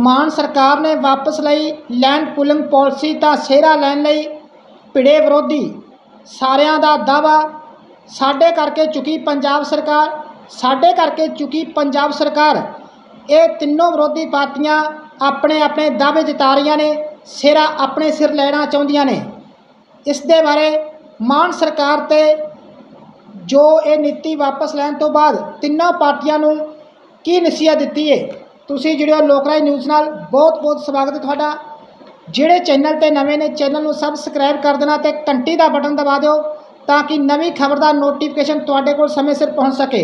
ਮਾਨ ਸਰਕਾਰ ਨੇ ਵਾਪਸ ਲਈ ਲੈਂਡ ਪੂਲਿੰਗ ਪਾਲਿਸੀ ਦਾ ਸਿਹਰਾ ਲੈਣ ਲਈ ਭਿੜੇ ਵਿਰੋਧੀ। ਸਾਰਿਆਂ ਦਾ ਦਾਵਾ ਸਾਡੇ ਕਰਕੇ ਚੁੱਕੀ ਪੰਜਾਬ ਸਰਕਾਰ, ਸਾਡੇ ਕਰਕੇ ਚੁੱਕੀ ਪੰਜਾਬ ਸਰਕਾਰ। ਇਹ ਤਿੰਨੋਂ ਵਿਰੋਧੀ ਪਾਰਟੀਆਂ ਆਪਣੇ ਆਪਣੇ ਦਾਅਵੇ ਜਤਾ ਰਹੀਆਂ ਨੇ, ਸਿਹਰਾ ਆਪਣੇ ਸਿਰ ਲੈਣਾ ਚਾਹੁੰਦੀਆਂ ਨੇ। ਇਸ ਦੇ ਬਾਰੇ ਮਾਨ ਸਰਕਾਰ ਤੇ ਜੋ ਇਹ ਨੀਤੀ ਵਾਪਸ ਲੈਣ ਤੋਂ ਬਾਅਦ ਤਿੰਨਾਂ ਪਾਰਟੀਆਂ ਨੂੰ ਕੀ ਨਸੀਹਤ ਦਿੱਤੀ ਹੈ ਤੁਸੀਂ ਜਿਹੜੇ ਹੋ ਲੋਕਰਾਜ ਨਿਊਜ਼ ਨਾਲ। ਬਹੁਤ ਬਹੁਤ ਸਵਾਗਤ ਹੈ ਤੁਹਾਡਾ। ਜਿਹੜੇ ਚੈਨਲ ਤੇ ਨਵੇਂ ਨੇ, ਚੈਨਲ ਨੂੰ ਸਬਸਕ੍ਰਾਈਬ ਕਰ ਦੇਣਾ ਤੇ ਘੰਟੀ ਦਾ ਬਟਨ ਦਬਾ ਦਿਓ ਤਾਂ ਕਿ ਨਵੀਂ ਖਬਰ ਦਾ ਨੋਟੀਫਿਕੇਸ਼ਨ ਤੁਹਾਡੇ ਕੋਲ ਸਮੇਂ ਸਿਰ ਪਹੁੰਚ ਸਕੇ।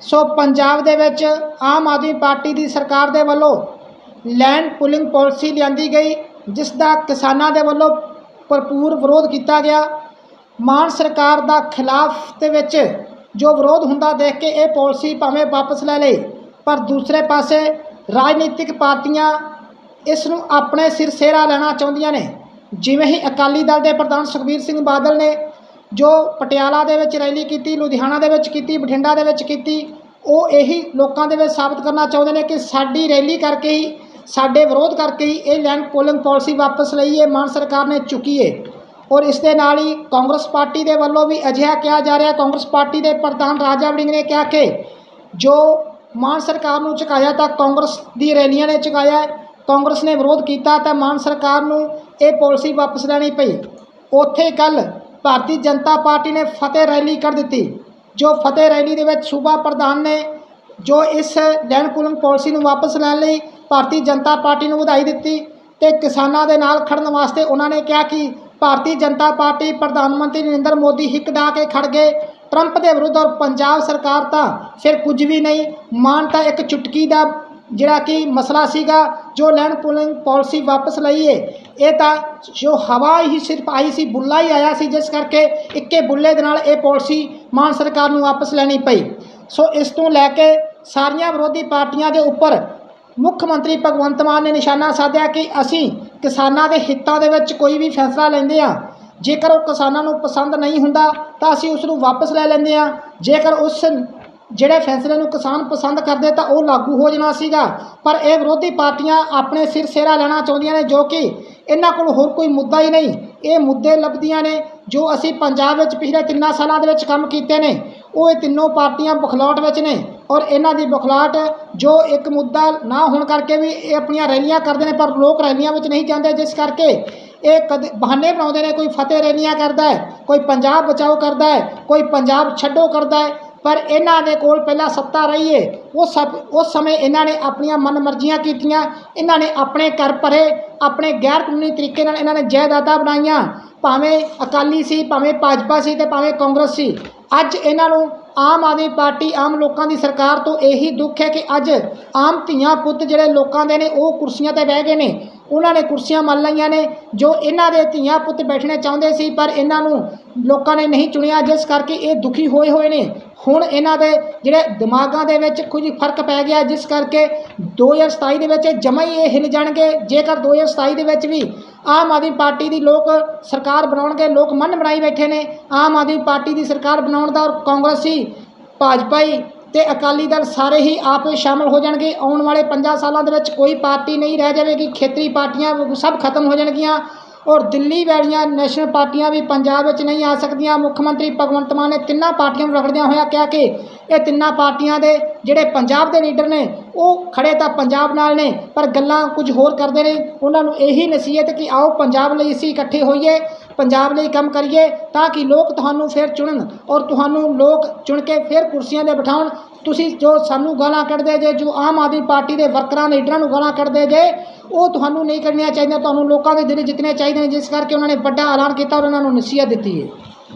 ਸੋ ਪੰਜਾਬ ਦੇ ਵਿੱਚ ਆਮ ਆਦਮੀ ਪਾਰਟੀ ਦੀ ਸਰਕਾਰ ਦੇ ਵੱਲੋਂ ਲੈਂਡ ਪੁਲਿੰਗ ਪਾਲਿਸੀ ਲਿਆਂਦੀ ਗਈ, ਜਿਸ ਦਾ ਕਿਸਾਨਾਂ ਦੇ ਵੱਲੋਂ ਭਰਪੂਰ ਵਿਰੋਧ ਕੀਤਾ ਗਿਆ। ਮਾਨ ਸਰਕਾਰ ਦਾ ਖਿਲਾਫ ਦੇ ਵਿੱਚ ਜੋ ਵਿਰੋਧ ਹੁੰਦਾ, ਦੇਖ ਕੇ ਇਹ ਪਾਲਿਸੀ ਭਾਵੇਂ ਵਾਪਸ ਲੈ ਲਈ ਪਰ ਦੂਸਰੇ ਪਾਸੇ ਰਾਜਨੀਤਿਕ ਪਾਰਟੀਆਂ ਇਸ ਨੂੰ ਆਪਣੇ ਸਿਰ ਸਿਹਰਾ ਲੈਣਾ ਚਾਹੁੰਦੀਆਂ ਨੇ। ਜਿਵੇਂ ਹੀ ਅਕਾਲੀ ਦਲ ਦੇ ਪ੍ਰਧਾਨ ਸੁਖਬੀਰ ਸਿੰਘ ਬਾਦਲ ਨੇ ਜੋ ਪਟਿਆਲਾ ਦੇ ਵਿੱਚ ਰੈਲੀ ਕੀਤੀ, ਲੁਧਿਆਣਾ ਦੇ ਵਿੱਚ ਕੀਤੀ, ਬਠਿੰਡਾ ਦੇ ਵਿੱਚ ਕੀਤੀ, ਉਹ ਇਹੀ ਲੋਕਾਂ ਦੇ ਵਿੱਚ ਸਾਬਤ ਕਰਨਾ ਚਾਹੁੰਦੇ ਨੇ ਕਿ ਸਾਡੀ ਰੈਲੀ ਕਰਕੇ ਹੀ, ਸਾਡੇ ਵਿਰੋਧ ਕਰਕੇ ਹੀ ਇਹ ਲੈਂਡ ਪੋਲਿੰਗ ਪਾਲਿਸੀ ਵਾਪਸ ਲਈ ਹੈ ਮਾਨ ਸਰਕਾਰ ਨੇ ਚੁੱਕੀ ਹੈ ਔਰ ਇਸ ਦੇ ਨਾਲ ਹੀ ਕਾਂਗਰਸ ਪਾਰਟੀ ਦੇ ਵੱਲੋਂ ਵੀ ਅਜਿਹਾ ਕਿਹਾ ਜਾ ਰਿਹਾ, ਕਾਂਗਰਸ ਪਾਰਟੀ ਦੇ ਪ੍ਰਧਾਨ ਰਾਜਾ ਵੜਿੰਗ ਨੇ ਕਿਹਾ ਕਿ ਜੋ ਮਾਨ ਸਰਕਾਰ ਨੂੰ ਝੁਕਾਇਆ ਤਾਂ ਕਾਂਗਰਸ ਦੀ ਰੈਲੀਆਂ ਨੇ ਝੁਕਾਇਆ ਕਾਂਗਰਸ ਨੇ ਵਿਰੋਧ ਕੀਤਾ ਤਾਂ ਮਾਨ ਸਰਕਾਰ ਨੂੰ ਇਹ ਪਾਲਿਸੀ ਵਾਪਸ ਲੈਣੀ ਪਈ। ਉੱਥੇ ਕੱਲ ਭਾਰਤੀ ਜਨਤਾ ਪਾਰਟੀ ਨੇ ਫਤਿਹ ਰੈਲੀ ਕਰ ਦਿੱਤੀ, ਜੋ ਫਤਿਹ ਰੈਲੀ ਦੇ ਵਿੱਚ ਸੂਬਾ ਪ੍ਰਧਾਨ ਨੇ ਜੋ ਇਸ ਲੈਂਡ ਪੂਲਿੰਗ ਪਾਲਿਸੀ ਨੂੰ ਵਾਪਸ ਲੈਣ ਲਈ ਭਾਰਤੀ ਜਨਤਾ ਪਾਰਟੀ ਨੂੰ ਵਧਾਈ ਦਿੱਤੀ ਤੇ ਕਿਸਾਨਾਂ ਦੇ ਨਾਲ ਖੜਨ ਵਾਸਤੇ ਉਹਨਾਂ ਨੇ ਕਿਹਾ ਕਿ ਭਾਰਤੀ ਜਨਤਾ ਪਾਰਟੀ ਪ੍ਰਧਾਨ ਮੰਤਰੀ ਨਰਿੰਦਰ ਮੋਦੀ ਹਿੱਕ ਡਾ ਕੇ ਖੜ ਗਏ। ਟਰੰਪ ਦੇ ਵਿਰੁੱਧ ਔਰ ਪੰਜਾਬ ਸਰਕਾਰ ਤਾਂ ਫਿਰ ਕੁਝ ਵੀ ਨਹੀਂ। ਮਾਨ ਤਾਂ ਇੱਕ ਚੁਟਕੀ ਦਾ ਜਿਹੜਾ ਕਿ ਮਸਲਾ ਸੀਗਾ, ਜੋ ਲੈਂਡ ਪੂਲਿੰਗ ਪਾਲਿਸੀ ਵਾਪਸ ਲਈਏ ਇਹ ਤਾਂ ਜੋ ਹਵਾ ਹੀ ਸਿਰਫ ਆਈ ਸੀ, ਬੁੱਲਾ ਹੀ ਆਇਆ ਸੀ, ਜਿਸ ਕਰਕੇ ਇੱਕੇ ਬੁੱਲੇ ਦੇ ਨਾਲ ਇਹ ਪਾਲਿਸੀ ਮਾਨ ਸਰਕਾਰ ਨੂੰ ਵਾਪਸ ਲੈਣੀ ਪਈ। ਸੋ ਇਸ ਤੋਂ ਲੈ ਕੇ ਸਾਰੀਆਂ ਵਿਰੋਧੀ ਪਾਰਟੀਆਂ ਦੇ ਉੱਪਰ ਮੁੱਖ ਮੰਤਰੀ ਭਗਵੰਤ ਮਾਨ ਨੇ ਨਿਸ਼ਾਨਾ ਸਾਧਿਆ ਕਿ ਅਸੀਂ ਕਿਸਾਨਾਂ ਦੇ ਹਿੱਤਾਂ ਦੇ ਵਿੱਚ ਕੋਈ ਵੀ ਫੈਸਲਾ ਲੈਂਦੇ ਆ ਜੇਕਰ ਉਹ ਕਿਸਾਨਾਂ ਨੂੰ ਪਸੰਦ ਨਹੀਂ ਹੁੰਦਾ, ਤਾਂ ਅਸੀਂ ਉਸ ਨੂੰ ਵਾਪਸ ਲੈ ਲੈਂਦੇ ਆ ਜੇਕਰ ਉਸ ਜਿਹੜੇ ਫੈਸਲੇ ਨੂੰ ਕਿਸਾਨ ਪਸੰਦ ਕਰਦੇ, ਤਾਂ ਉਹ ਲਾਗੂ ਹੋ ਜਾਣਾ ਸੀਗਾ। ਪਰ ਇਹ ਵਿਰੋਧੀ ਪਾਰਟੀਆਂ ਆਪਣੇ ਸਿਰ ਸਿਹਰਾ ਲੈਣਾ ਚਾਹੁੰਦੀਆਂ ਨੇ, ਜੋ ਕਿ ਇਹਨਾਂ ਕੋਲ ਹੋਰ ਕੋਈ ਮੁੱਦਾ ਹੀ ਨਹੀਂ। ਇਹ ਮੁੱਦੇ ਲੱਭਦੀਆਂ ਨੇ, ਜੋ ਅਸੀਂ ਪੰਜਾਬ ਵਿੱਚ ਪਿਛਲੇ ਤਿੰਨਾਂ ਸਾਲਾਂ ਦੇ ਵਿੱਚ ਕੰਮ ਕੀਤੇ ਨੇ। ਉਹ ਇਹ ਤਿੰਨੋਂ ਪਾਰਟੀਆਂ ਬਖਲਾਟ ਵਿੱਚ ਨੇ ਔਰ ਇਹਨਾਂ ਦੀ ਬਖਲਾਟ ਜੋ ਇੱਕ ਮੁੱਦਾ ਨਾ ਹੋਣ ਕਰਕੇ ਵੀ ਇਹ ਆਪਣੀਆਂ ਰੈਲੀਆਂ ਕਰਦੇ ਨੇ, ਪਰ ਲੋਕ ਰੈਲੀਆਂ ਵਿੱਚ ਨਹੀਂ ਜਾਂਦੇ, ਜਿਸ ਕਰਕੇ ਇਹ ਕਦੇ ਬਹਾਨੇ ਬਣਾਉਂਦੇ ਨੇ, ਕੋਈ ਫਤਿਹ ਰੈਲੀਆਂ ਕਰਦਾ ਹੈ, ਕੋਈ ਪੰਜਾਬ ਬਚਾਓ ਕਰਦਾ ਹੈ, ਕੋਈ ਪੰਜਾਬ ਛੱਡੋ ਕਰਦਾ ਹੈ, ਪਰ ਇਹਨਾਂ ਦੇ ਕੋਲ ਪਹਿਲਾਂ ਸੱਤਾ ਰਹੀ ਏ। ਉਹ ਸਭ, ਉਸ ਸਮੇਂ ਇਹਨਾਂ ਨੇ ਆਪਣੀਆਂ ਮਨਮਰਜ਼ੀਆਂ ਕੀਤੀਆਂ, ਇਹਨਾਂ ਨੇ ਆਪਣੇ ਘਰ ਭਰੇ, ਆਪਣੇ ਗੈਰ ਕਾਨੂੰਨੀ ਤਰੀਕੇ ਨਾਲ ਇਹਨਾਂ ਨੇ ਜਾਇਦਾਦਾਂ ਬਣਾਈਆਂ। ਭਾਵੇਂ ਅਕਾਲੀ ਸੀ, ਭਾਵੇਂ ਭਾਜਪਾ ਸੀ ਤੇ ਭਾਵੇਂ ਕਾਂਗਰਸ ਸੀ। ਅੱਜ ਇਹਨਾਂ ਨੂੰ ਆਮ ਆਦਮੀ ਪਾਰਟੀ, ਆਮ ਲੋਕਾਂ ਦੀ ਸਰਕਾਰ ਤੋਂ ਇਹੀ ਦੁੱਖ ਹੈ ਕਿ ਅੱਜ ਆਮ ਧੀਆਂ ਪੁੱਤ ਜਿਹੜੇ ਲੋਕਾਂ ਦੇ ਨੇ, ਉਹ ਕੁਰਸੀਆਂ ਤੇ ਬਹਿ ਗਏ ਨੇ। ਉਹਨਾਂ ਨੇ ਕੁਰਸੀਆਂ ਮੰਨ ਲਈਆਂ ਨੇ, ਜੋ ਇਹਨਾਂ ਦੇ ਧੀਆਂ ਪੁੱਤ ਬੈਠਣੇ ਚਾਹੁੰਦੇ ਸੀ, ਪਰ ਇਹਨਾਂ ਨੂੰ ਲੋਕਾਂ ਨੇ ਨਹੀਂ ਚੁਣਿਆ, ਜਿਸ ਕਰਕੇ ਇਹ ਦੁਖੀ ਹੋਏ ਹੋਏ ਨੇ। ਹੁਣ ਇਹਨਾਂ ਦੇ ਜਿਹੜੇ ਦਿਮਾਗਾਂ ਦੇ ਵਿੱਚ ਕੁਝ ਫ਼ਰਕ ਪੈ ਗਿਆ, ਜਿਸ ਕਰਕੇ 2027 ਦੇ ਵਿੱਚ ਜਮਾ ਹੀ ਇਹ ਹਿੱਲ ਜਾਣਗੇ। ਜੇਕਰ 2027 ਦੇ ਵਿੱਚ ਵੀ ਆਮ ਆਦਮੀ ਪਾਰਟੀ ਦੀ ਲੋਕ ਸਰਕਾਰ ਬਣਾਉਣਗੇ, ਲੋਕ ਮਨ ਬਣਾਈ ਬੈਠੇ ਨੇ। ਆਮ ਆਦਮੀ ਪਾਰਟੀ ਦੀ ਸਰਕਾਰ ਬਣਾਉਣ ਦਾ ਔਰ ਕਾਂਗਰਸੀ ਭਾਜਪਾਈ ਤੇ ਅਕਾਲੀ ਦਲ ਸਾਰੇ ਹੀ ਆਪ ਵਿੱਚ ਸ਼ਾਮਲ ਹੋ ਜਾਣਗੇ। ਆਉਣ ਵਾਲੇ 50 ਸਾਲਾਂ ਦੇ ਵਿੱਚ ਕੋਈ ਪਾਰਟੀ ਨਹੀਂ ਰਹਿ ਜਾਵੇਗੀ। ਖੇਤਰੀ ਪਾਰਟੀਆਂ ਸਭ ਖਤਮ ਹੋ ਜਾਣਗੀਆਂ ਔਰ ਦਿੱਲੀ ਵਾਲੀਆਂ ਨੈਸ਼ਨਲ ਪਾਰਟੀਆਂ ਵੀ ਪੰਜਾਬ ਵਿੱਚ ਨਹੀਂ ਆ ਸਕਦੀਆਂ। ਮੁੱਖ ਮੰਤਰੀ ਭਗਵੰਤ ਮਾਨ ਨੇ ਤਿੰਨਾਂ ਪਾਰਟੀਆਂ ਨੂੰ ਰਗੜਦਿਆਂ ਹੋਇਆ ਕਿਹਾ ਕਿ ਇਹ ਤਿੰਨਾਂ ਪਾਰਟੀਆਂ ਦੇ ਜਿਹੜੇ ਪੰਜਾਬ ਦੇ ਲੀਡਰ ਨੇ, ਉਹ ਖੜੇ ਤਾਂ ਪੰਜਾਬ ਨਾਲ ਨੇ, ਪਰ ਗੱਲਾਂ ਕੁਝ ਹੋਰ ਕਰਦੇ ਨੇ। ਉਹਨਾਂ ਨੂੰ ਇਹੀ ਨਸੀਹਤ ਕਿ ਆਓ, ਪੰਜਾਬ ਲਈ ਅਸੀਂ ਇਕੱਠੇ ਹੋਈਏ। ਪੰਜਾਬ ਲਈ ਕੰਮ ਕਰੀਏ ਤਾਂ ਕਿ ਲੋਕ ਤੁਹਾਨੂੰ ਫਿਰ ਚੁਣਨ ਔਰ ਤੁਹਾਨੂੰ ਲੋਕ ਚੁਣ ਕੇ ਫਿਰ ਕੁਰਸੀਆਂ 'ਤੇ ਬਿਠਾਉਣ। ਤੁਸੀਂ ਜੋ ਸਾਨੂੰ ਗਾਲਾਂ ਕੱਢਦੇ ਜੇ, ਜੋ ਆਮ ਆਦਮੀ ਪਾਰਟੀ ਦੇ ਵਰਕਰਾਂ, ਲੀਡਰਾਂ ਨੂੰ ਗਾਲਾਂ ਕੱਢਦੇ ਜੇ, ਉਹ ਤੁਹਾਨੂੰ ਨਹੀਂ ਕੱਢਣੀਆਂ ਚਾਹੀਦੀਆਂ। ਤੁਹਾਨੂੰ ਲੋਕਾਂ ਦੇ ਦਿਲ ਜਿੱਤਣੇ ਚਾਹੀਦੇ ਨੇ, ਜਿਸ ਕਰਕੇ ਉਹਨਾਂ ਨੇ ਵੱਡਾ ਐਲਾਨ ਕੀਤਾ ਔਰ ਉਹਨਾਂ ਨੂੰ ਨਸੀਹਤ ਦਿੱਤੀ ਹੈ